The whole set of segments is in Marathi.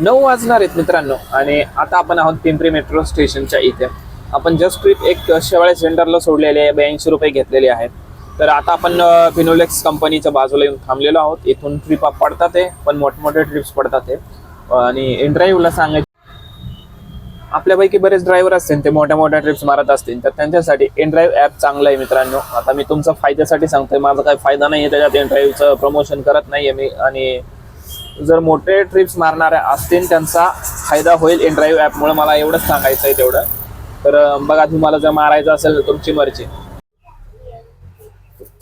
नऊ वाजणार आहेत मित्रांनो आणि आता आपण आहोत पिंपरी मेट्रो स्टेशनच्या इथे. आपण जस्ट ट्रिप एक शेवाळे सेंटरला सोडलेले आहे ब्याऐंशी रुपये घेतलेले आहेत. तर आता आपण फिनोलेक्स कंपनीच्या बाजूला येऊन थांबलेलो आहोत. इथून ट्रिप पडतात आहे पण मोठमोठे ट्रिप्स पडतात आहे आणि इंटरव्ह्यूला सांगायचं आपल्यापैकी बरेच ड्रायव्हर असतील ते मोठ्या मोठ्या ट्रिप्स मारत असतील तर त्यांच्यासाठी एनड्राईव्ह ॲप चांगलं आहे मित्रांनो. आता मी तुमचा फायद्यासाठी सांगतोय माझा काही फायदा नाही आहे त्याच्यात एनड्राईव्हचं प्रमोशन करत नाही आहे मी आणि जर मोठे ट्रिप्स मारणारे असतील त्यांचा फायदा होईल एनड्राईव्ह ॲपमुळे मला एवढंच सांगायचं आहे तेवढं. तर बघा तुम्हाला जर मारायचं असेल तर तुमची मर्जी.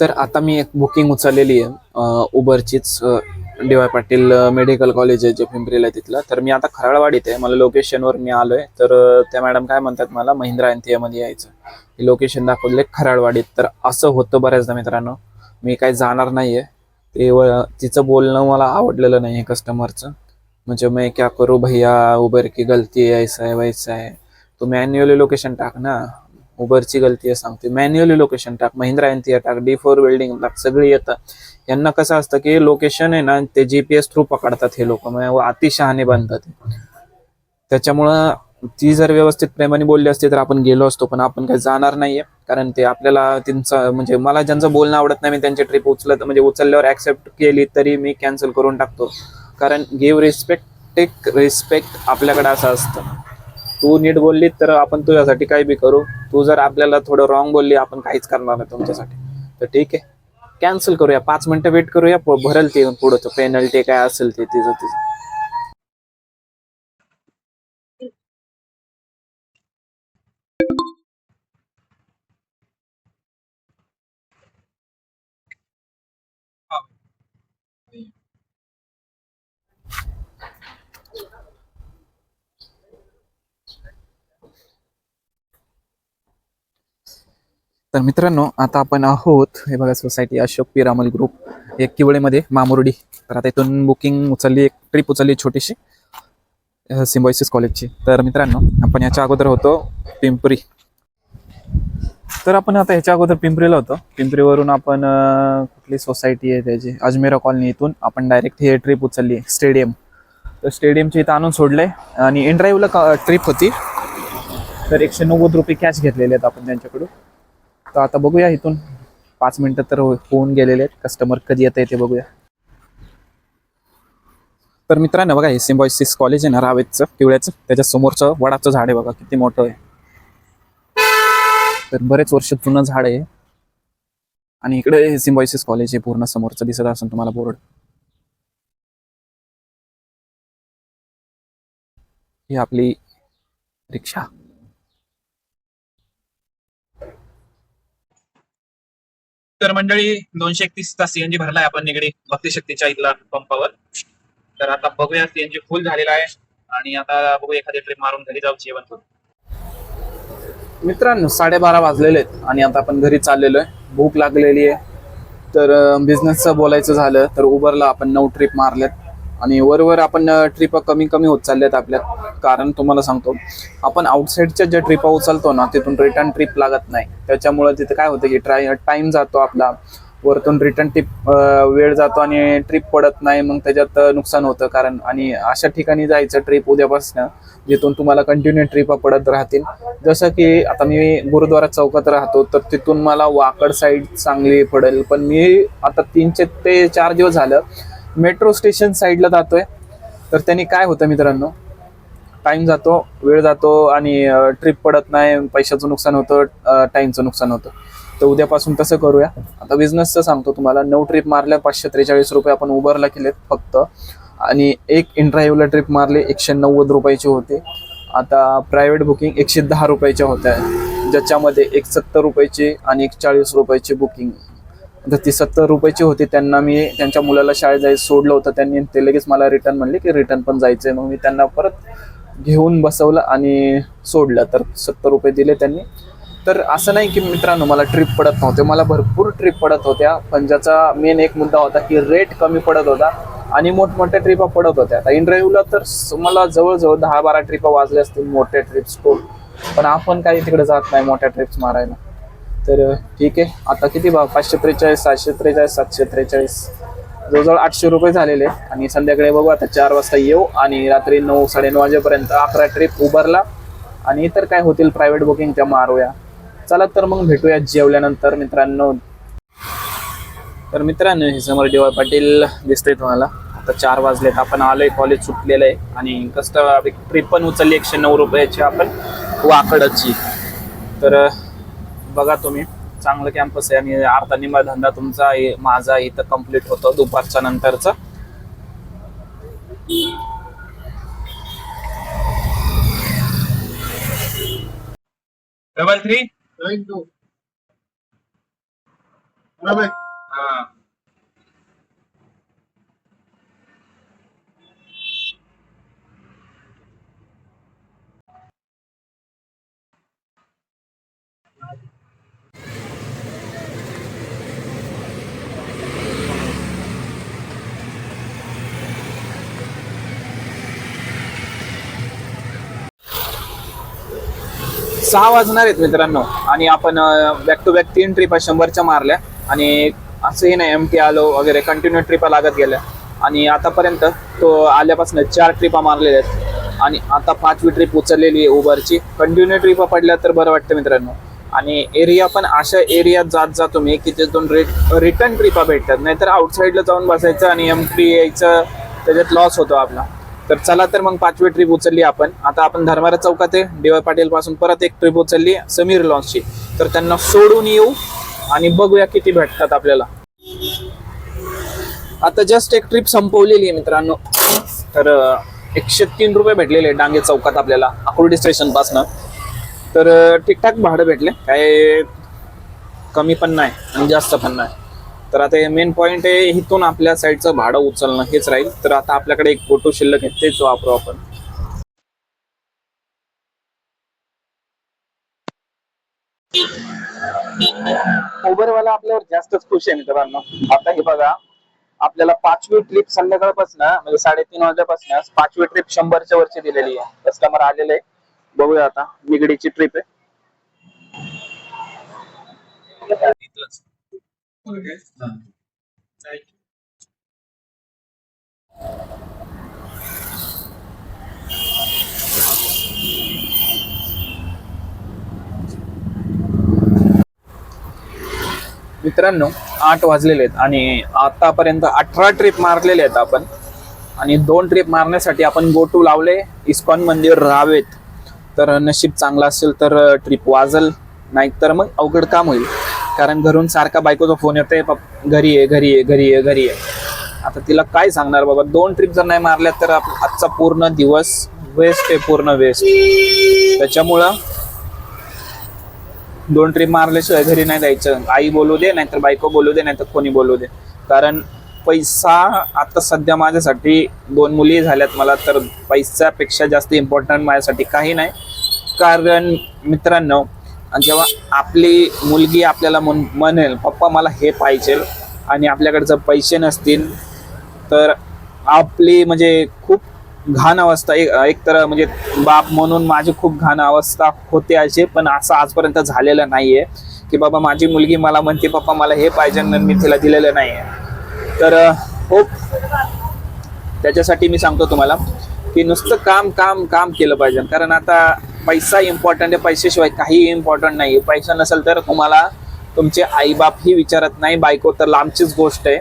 तर आता मी एक बुकिंग उचललेली आहे उबरचीच D Y Patil medical college आहे जे पिंपरीला आहे तिथलं. तर मी आता खराळवाडीत आहे. मला लोकेशनवर मी आलोय. तर त्या मॅडम काय म्हणतात मला महिंद्रा एनमध्ये यायचं लोकेशन दाखवले खराळवाडीत. तर असं होतं बऱ्याचदा मित्रांनो. मी काही जाणार नाहीये. ते तिचं बोलणं मला आवडलेलं नाही आहे कस्टमरचं म्हणजे मैं क्या करू भैया उबर की गलती है ऐसा है वैसा है तू मॅन्युअली लोकेशन टाक ना. उबरची गलती आहे सांगते. मॅन्युअली लोकेशन टाक. महिंद्रा एन टाक. डी फोर बिल्डिंग टाक. सगळी येतं. यांना कसं असतं की लोकेशन आहे ना ते जी पी एस थ्रू पकडतात हे लोक. म्हणजे अतिशहाणे बनतात. त्याच्यामुळं ती जर व्यवस्थित प्रेमाने बोलली असती तर आपण गेलो असतो पण आपण काही जाणार नाहीये. कारण ते आपल्याला त्यांचं म्हणजे मला ज्यांचं बोलणं आवडत नाही मी त्यांची ट्रिप उचलत म्हणजे उचलल्यावर ऍक्सेप्ट केली तरी मी कॅन्सल करून टाकतो. कारण गिव्ह रिस्पेक्ट टेक रिस्पेक्ट आपल्याकडे असं असतं. तू नीट बोलली तर आपण तुझ्यासाठी काही बी करू. तू जर आपल्याला थोडं रॉंग बोलली आपण काहीच करणार नाही तुमच्यासाठी. तर ठीक आहे. कॅन्सल करूया. पाच मिनटं वेट करूया. भरल ते पुढं पेनल्टी काय असेल ते तिचं तिचं. तर मित्रांनो आता आपण आहोत हे बघा सोसायटी अशोक पिरामल ग्रुप एक किवळेमध्ये मामुर्डी. तर आता इथून बुकिंग उचलली एक ट्रिप उचलली छोटीशी सिम्बॉयसिस कॉलेजची तर मित्रांनो आपण याच्या अगोदर होतो पिंपरी. तर आपण आता ह्याच्या अगोदर पिंपरीला होतो. पिंपरीवरून आपण कुठली सोसायटी आहे त्याची? अजमेरा कॉलनी इथून आपण डायरेक्ट हे ट्रिप उचलली स्टेडियम तर स्टेडियमची इथं आणून सोडलंय. आणि एनड्राईव्हला ट्रिप होती. तर एकशे नव्वद रुपये कॅश घेतलेले आहेत आपण त्यांच्याकडून. तर आता बघूया इथून. पाच मिनिटं तर हो-, होऊन गेलेले आहेत. कस्टमर कधी येत आहे ते बघूया. तर मित्रांनो बघा हे सिम्बॉयसिस कॉलेज आहे ना रावेतचं पिवळ्याचं. त्याच्या समोरचं वडाचं झाड आहे बघा किती मोठं आहे. तर बरेच वर्ष जुनं झाड आहे. आणि इकडे हे सिम्बॉयसिस कॉलेज आहे पूर्ण समोरचं दिसत असेल तुम्हाला बोर्ड. ही आपली रिक्षा. तर मंडळी दोनशे एकतीस चा सीएनजी भरलाय आपण निगडी भक्तिशक्तीच्या इथला पंपावर. तर आता बघूया सीएनजी फुल झालेला आहे. आणि आता बघू एखादी ट्रिप मारून घरी जाऊ जेवण करून मित्रांनो साडेबारा वाजलेले आहेत आणि आता आपण घरी चाललेलो आहे. भूक लागलेली आहे. तर बिझनेसचं बोलायचं झालं तर उबरला आपण नऊ ट्रिप मारल्यात आणि वरवर आपण ट्रिप कमी कमी होत चालल्यात आपल्या कारण तुम्हाला सांगतो आपण आउटसाईडच्या ज्या ट्रिपा उचलतो ना तिथून रिटर्न ट्रिप लागत नाही. त्याच्यामुळे तिथं काय होतं की ट्राय टाईम जातो आपला. वरतून रिटर्न ट्रिप वेळ जातो आणि ट्रिप पडत नाही मग त्याच्यात नुकसान होतं. कारण आणि अशा ठिकाणी जायचं ट्रिप उद्यापासून जिथून तुम्हाला कंटिन्यू ट्रिप पडत राहतील. जसं की आता मी गुरुद्वारा चौकात राहतो तर तिथून मला वाकड साईड चांगली पडेल. पण मी आता तीनशे ते चार दिवस झालं मेट्रो स्टेशन साईडला जातोय. तर त्यांनी काय होतं मित्रांनो? टाइम जातो वेळ जातो आणि ट्रिप पडत नाही पैशाचं नुकसान होतं टाईमचं नुकसान होतं. तर उद्यापासून तसं करूया. आता बिझनेसचं सांगतो तुम्हाला. नऊ ट्रिप मारल्या पाचशे त्रेचाळीस रुपये आपण उबरला केलेत फक्त. आणि एक इंट्राईव्हला ट्रिप मारली एकशे नव्वद रुपयाची होते. आता प्रायव्हेट बुकिंग एकशे दहा रुपयाच्या होत्या. ज्याच्यामध्ये एक सत्तर रुपयाची आणि एक चाळीस रुपयाची बुकिंग जर ती सत्तर रुपयाची होती त्यांना मी त्यांच्या मुलाला शाळेत जायचं सोडलं होतं. त्यांनी ते लगेच मला रिटर्न म्हणले की रिटर्न पण जायचंय. मग मी त्यांना परत घेऊन बसवलं आणि सोडलं. तर सत्तर रुपये दिले त्यांनी. तर असं नाही की मित्रांनो मला ट्रिप पडत नव्हते. मला भरपूर ट्रिप पडत होत्या. पण ज्याचा मेन एक मुद्दा होता की रेट कमी पडत होता आणि मोठमोठ्या ट्रिपा पडत होत्या. आता इंटरव्ह्यूला तर मला जवळजवळ दहा बारा ट्रिपा वाजल्या असतील मोठ्या ट्रिप्स पण आपण काही तिकडे जात नाही मोठ्या ट्रिप्स मारायला. तर ठीक आहे. आता किती भाव? पाचशे त्रेचाळीस सातशे त्रेचाळीस सातशे त्रेचाळीस. जवळजवळ आठशे रुपये झालेले. आणि संध्याकाळी बघू आता चार वाजता येऊ आणि रात्री नऊ साडेनऊ वाजेपर्यंत अकरा ट्रिप उबरला आणि इतर काय होतील? प्रायव्हेट बुकिंग त्या मारूया. चला तर मग भेटूया जेवल्यानंतर मित्रांनो. तर मित्रांनो हे समोर डी पाटील दिसतंय तुम्हाला. आता चार वाजलेत. आपण आलोय कॉलेज सुटलेलं आहे आणि कसं ट्रिप पण उचलली एकशे नऊ रुपयाची आपण वाकडची. तर बघा तुम्ही. चांगलं कॅम्पस आहे आणि अर्धा निमा धंदा तुमचा माझा इथं कंप्लीट होतो दुपारच्या नंतरचा. डबल थ्री થેન્ક યુ બરાબર હા सहा वाजणार आहेत मित्रांनो. आणि आपण बॅक टू बॅक तीन ट्रिपा शंभरच्या मारल्या. आणि असंही नाही एम टी आलो वगैरे कंटिन्यू ट्रिपा लागत गेल्या. आणि आतापर्यंत तो आल्यापासून चार ट्रिपा मारलेल्या आहेत. आणि आता पाचवी ट्रिप उचललेली आहे उबरची कंटिन्यू ट्रिपा पडल्या तर बरं वाटतं मित्रांनो. आणि एरिया पण अशा एरियात जात जा तुम्ही की तिथून रिट रिटर्न ट्रिपा भेटतात. नाहीतर आउटसाईडला जाऊन बसायचं आणि एम टी यायचं त्याच्यात लॉस होतो आपला. तर चला तर मग पाचवी ट्रिप उचलली आपण. आता आपण धर्मारा चौकात आहे. डी पाटील पासून परत एक ट्रिप उचलली समीर लॉन्चची. तर त्यांना सोडून येऊ आणि बघूया किती भेटतात आपल्याला. आता जस्ट एक ट्रिप संपवलेली आहे मित्रांनो. तर एकशे तीन रुपये भेटलेले डांगे चौकात आपल्याला आकुर्डी स्टेशन पासनं. तर ठीकठाक भाडं भेटले. काय कमी पण नाही आणि जास्त पण नाही. तर आता मेन पॉईंट आहे इथून आपल्या साईडचं भाडं उचलणं हेच राहील. तर आता आपल्याकडे एक फोटो शिल्लक आहे तेच वापरू आपण. उबरवाला आपल्यावर जास्तच खुश आहे मित्रांनो. आता हे बघा आपल्याला पाचवी ट्रिप संध्याकाळपासून म्हणजे साडेतीन वाजल्यापासून पाचवी ट्रिप शंभरच्या वरची दिलेली आहे. कस्टमर आलेले आहे बघूया आता निगडीची ट्रिप आहे. मित्रांनो आठ वाजलेले आहेत आणि आतापर्यंत अठरा ट्रिप मारलेले आहेत आपण. आणि दोन ट्रिप मारण्यासाठी आपण गोटू लावले इस्कॉन मंदिर राहावेत तर नशीब चांगला असेल तर ट्रिप वाजल नाही तर मग अवघड काम होईल. कारण घरून सारखा बायकोचा फोन येतोय घरी आहे घरी आहे घरी आहे घरी आहे आता तिला काय सांगणार बाबा? दोन ट्रिप जर नाही मारल्या तर आजचा पूर्ण दिवस वेस्ट आहे पूर्ण वेस्ट त्याच्यामुळं दोन ट्रिप मारल्याशिवाय घरी नाही जायचं. आई बोलू दे नाहीतर बायको बोलू दे नाहीतर कोणी बोलू दे. कारण पैसा आता सध्या माझ्यासाठी दोन मुली झाल्यात मला तर पैशापेक्षा जास्त इम्पॉर्टंट माझ्यासाठी काही नाही. कारण मित्रांनो आणि जेव्हा आपली मुलगी आपल्याला म्हण- म्हणेल पप्पा मला हे पाहिजे आणि आपल्याकडे जर पैसे नसतील तर आपली म्हणजे खूप घाण अवस्था एक एक तर म्हणजे बाप म्हणून माझी खूप घाण अवस्था होते असे पण असं आजपर्यंत झालेलं नाहीये की बाबा माझी मुलगी मला म्हणते पप्पा मला हे पाहिजे आणि मी तिला दिलेलं नाही आहे तर खूप हो. त्याच्यासाठी मी सांगतो तुम्हाला की नुसतं काम काम काम केलं पाहिजे. कारण आता पैसा इम्पॉर्टंट आहे पैशाशिवाय काहीही इम्पॉर्टंट नाही पैसा नसेल तर तुम्हाला तुमचे आईबाप ही विचारत नाही बायको तर लांबचीच गोष्ट आहे.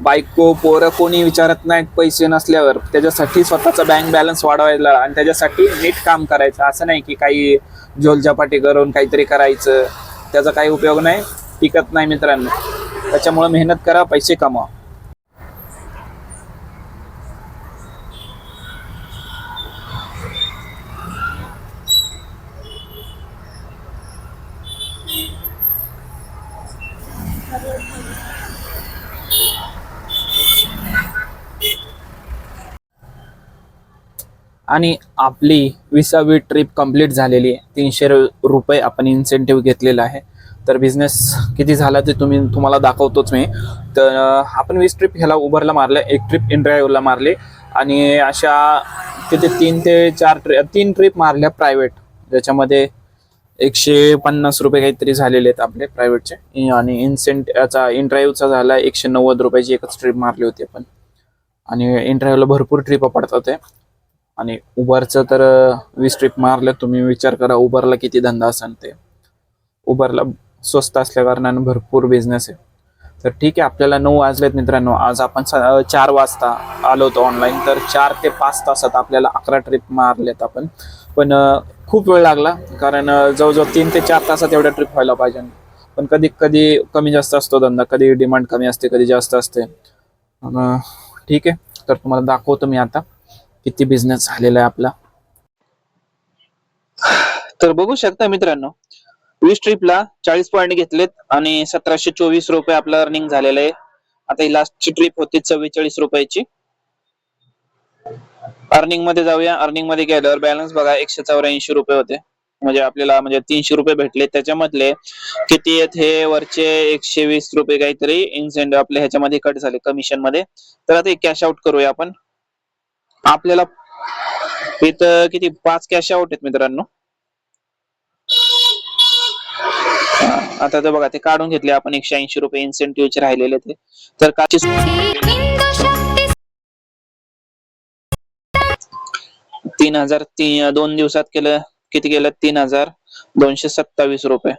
बायको पोरं कोणी विचारत नाहीत पैसे नसल्यावर. त्याच्यासाठी स्वतःचा बँक बॅलन्स वाढवायला आणि त्याच्यासाठी नीट काम करायचं. असं नाही की काही झोलझपाटी करून काहीतरी करायचं. त्याचा काही उपयोग नाही टिकत नाही मित्रांनो. त्याच्यामुळे मेहनत करा पैसे कमवा. आणि आपली विसावी ट्रिप कंप्लीट झालेली आहे. तीनशे रुपये आपण इन्सेंटिव्ह घेतलेला आहे. तर बिझनेस किती झाला ते तुम्ही तुम्हाला दाखवतोच मी. तर आपण वीस ट्रिप ह्याला उबरला मारलं एक ट्रिप इंड्राईव्हला मारली. आणि अशा किती तीन ते चार ट्रि तीन ट्रिप मारल्या प्रायव्हेट ज्याच्यामध्ये एकशे पन्नास रुपये काहीतरी झालेले आहेत आपले प्रायव्हेटचे आणि इन्सेंट याचा इंटरव्ह्यूचा झाला एकशे नव्वद रुपयाची एकच ट्रिप मारली होती आपण. आणि इनड्रायव्हला भरपूर ट्रिप पडतात ते. आणि उबरचं तर वीस ट्रिप मारलं तुम्ही विचार करा उबरला किती धंदा असेल ते. उबरला स्वस्त असल्या कारणाने भरपूर बिझनेस आहे. तर ठीक आहे आपल्याला नऊ वाजलेत मित्रांनो. आज आपण स- चार वाजता आलो होतो ऑनलाईन तर चार ते पाच तासात आपल्याला अकरा ट्रिप मारलेत आपण. पण खूप वेळ लागला कारण जवळजवळ तीन ते चार तासात एवढ्या ट्रिप व्हायला पाहिजे. पण कधी कधी कमी जास्त असतो धंदा कधी डिमांड कमी असते कधी जास्त असते. ठीक आहे. तर तुम्हाला दाखवतो मी आता. किती बिझनेस झालेला आहे आपला? तर बघू शकता मित्रांनो वीस ट्रिपला चाळीस पॉईंट घेतलेत आणि सतराशे चोवीस रुपये आपलं अर्निंग झालेलं आहे. आता ही लास्टची ट्रिप होती चव्वेचाळीस रुपयाची. अर्निंगमध्ये जाऊया. अर्निंगमध्ये गेल्यावर बॅलन्स बघा एकशे चौऱ्याऐंशी रुपये होते. म्हणजे आपल्याला म्हणजे तीनशे रुपये भेटले. त्याच्यामधले किती आहेत हे वरचे एकशे वीस रुपये काहीतरी इन्सेंट आपले ह्याच्यामध्ये कट झाले कमिशनमध्ये. तर आता कॅश आउट करूया आपण. आपल्याला इथं किती? पाच कॅश आउट आहेत मित्रांनो. आता तर बघा ते काढून घेतले आपण एकशे ऐंशी रुपये इन्सेंटिव्हचे राहिलेले ते. तर काची तीन हजार तीन दोन दिवसात केलं किती केलं? तीन हजार दोनशे सत्तावीस रुपये.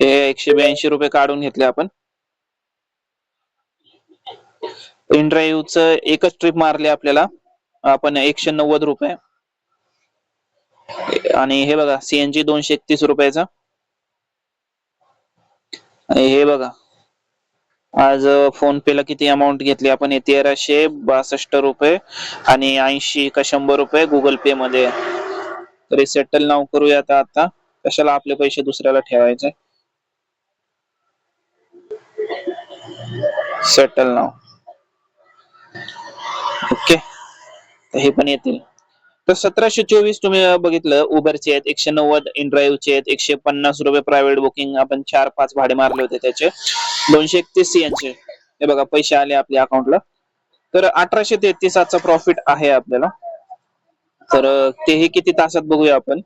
हे एकशे ब्याऐंशी रुपये काढून घेतले आपण. च एकच ट्रिप मारली आपल्याला. आपण एकशे नव्वद रुपये. आणि हे बघा सीएनजी दोनशे एकतीस रुपयाचा. हे बघा आज फोन पे ला किती अमाऊंट घेतली? आपण तेराशे बासष्ट रुपये आणि ऐंशी का शंभर रुपये गुगल पे मध्ये. तरी सेटल नाव करूया आता. आता कशाला आपले पैसे दुसऱ्याला ठेवायचे? सेटल नाव तर हे पण येतील. तर सतराशे चोवीस तुम्ही बघितलं उबरचे आहेत एकशे नव्वद इन चे आहेत एकशे पन्नास रुपये प्रायव्हेट बुकिंग आपण चार पाच भाडे मारले होते त्याचे. दोनशे एकतीस यांचे. हे बघा पैसे आले आपल्या अकाउंटला तर अठराशे तेहतीस आजचा प्रॉफिट आहे आपल्याला. तर तेही किती तासात बघूया आपण.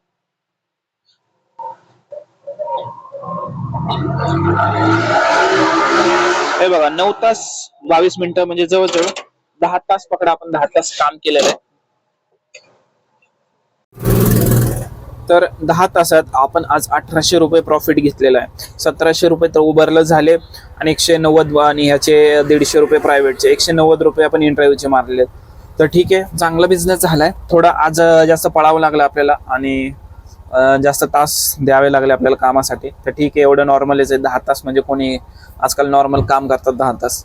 हे बघा नऊ तास बावीस मिनिटं म्हणजे जवळजवळ दहा तास पकडा आपण दहा तास काम केलेलं आहे. तर दहा तासात आपण आज अठराशे रुपये प्रॉफिट घेतलेला आहे. सतराशे रुपये तर उबरला झाले आणि एकशे नव्वद आणि ह्याचे दीडशे रुपये प्रायव्हेटचे एकशे नव्वद रुपये आपण इंटरव्ह्यूचे मारले तर ठीक आहे चांगला बिझनेस झालाय. थोडा आज जास्त पळावं लागलं आपल्याला आणि जास्त तास द्यावे लागले आपल्याला कामासाठी. तर ठीक आहे एवढं नॉर्मलच आहे. दहा तास म्हणजे कोणी आजकाल नॉर्मल काम करतात दहा तास.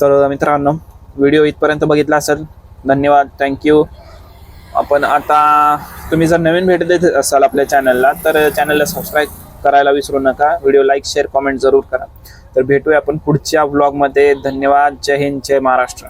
तर मित्रांनो व्हिडिओ इथपर्यंत बघितला असेल धन्यवाद थँक्यू आपण आता तुम्ही जर नवीन भेट देत असाल आपल्या चॅनलला तर चॅनलला सबस्क्राईब करायला विसरू नका. व्हिडिओ लाईक शेअर कमेंट जरूर करा. तर भेटूया आपण पुढच्या ब्लॉगमध्ये धन्यवाद. जय हिंद जय महाराष्ट्र.